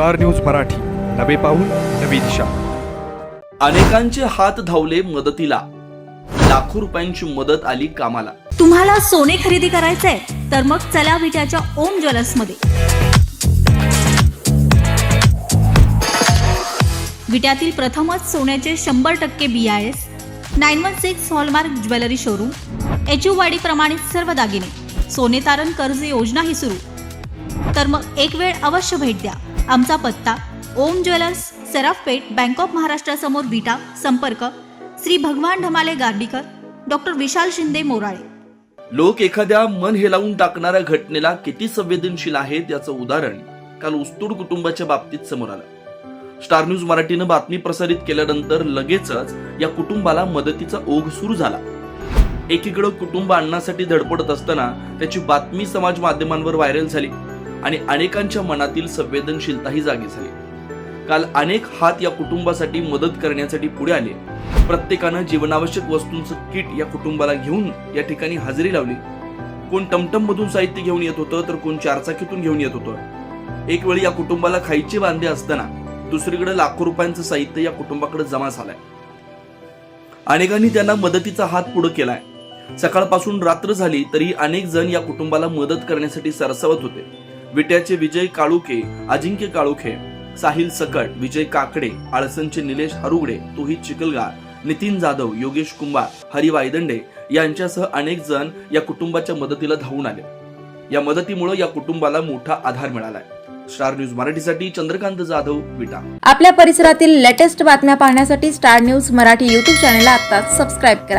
Star news Marathi. नवे पाऊल नवी दिशा. अनेकांचे हात धावले मदतीला. लाखो रुपयांची मदत आली कामाला. तुम्हाला सोने खरेदी करायचंय तर मग चला विट्याच्या ओम ज्वेलर्समध्ये. विट्यातील प्रथमच सोन्याचे शंभर टक्के B I S nine one six hallmark jewellery showroom H U वाडी प्रमाणित सर्व दागिने सोने तारण कर्ज योजनाही सुरू. तर मग एक वेळ अवश्य भेट द्या. आमचा पत्ता Om jewellers Sarafpeth bank of महाराष्ट्रासमोर Vita संपर्क श्री भगवान ढमाले गार्डीकर डॉक्टर विशाल शिंदे मोराळे. लोक एखाद्या मन हेलावून टाकणाऱ्या घटनेला किती संवेदनशील आहेत याचं उदाहरण काल उस्तूड कुटुंबाच्या बाबतीत समोर आलं. स्टार न्यूज मराठीनं बातमी प्रसारित केल्यानंतर लगेचच या कुटुंबाला मदतीचा ओघ सुरू झाला. एकीकडे कुटुंब आणण्यासाठी धडपडत असताना त्याची बातमी समाज माध्यमांवर व्हायरल झाली. आणि अनेकांच्या मनातील संवेदनशीलताही जागी झाली. काल अनेक हात या कुटुंबासाठी मदत करण्यासाठी पुढे आले. प्रत्येकानं जीवनावश्यक वस्तूंचं किट या कुटुंबाला घेऊन या ठिकाणी हजेरी लावली. कोण टमटम मधून साहित्य घेऊन येत होतं तर कोण चारचाकीतून घेऊन येत होतं. एक वेळी या कुटुंबाला खायचे बांधे असताना दुसरीकडे लाखो रुपयांचं साहित्य या कुटुंबाकडे जमा झालंय. अनेकांनी त्यांना मदतीचा हात पुढे केलाय. सकाळपासून रात्र झाली तरी अनेक जण या कुटुंबाला मदत करण्यासाठी सरसावत होते. विट्याचे विजय काळुके अजिंक्य काळुखे साहिल सकट विजय काकडे आळसनचे निलेश हरुगडे तोही चिखलगार नितीन जाधव योगेश कुंभार हरी वायदंडे यांच्यासह अनेक जण या कुटुंबाच्या मदतीला धावून आले. या मदतीमुळे या कुटुंबाला मोठा आधार मिळालाय. स्टार न्यूज मराठीसाठी चंद्रकांत जाधव विटा. आपल्या परिसरातील लेटेस्ट बातम्या पाहण्यासाठी स्टार न्यूज मराठी यूट्यूब चॅनलला आता सबस्क्राईब करा.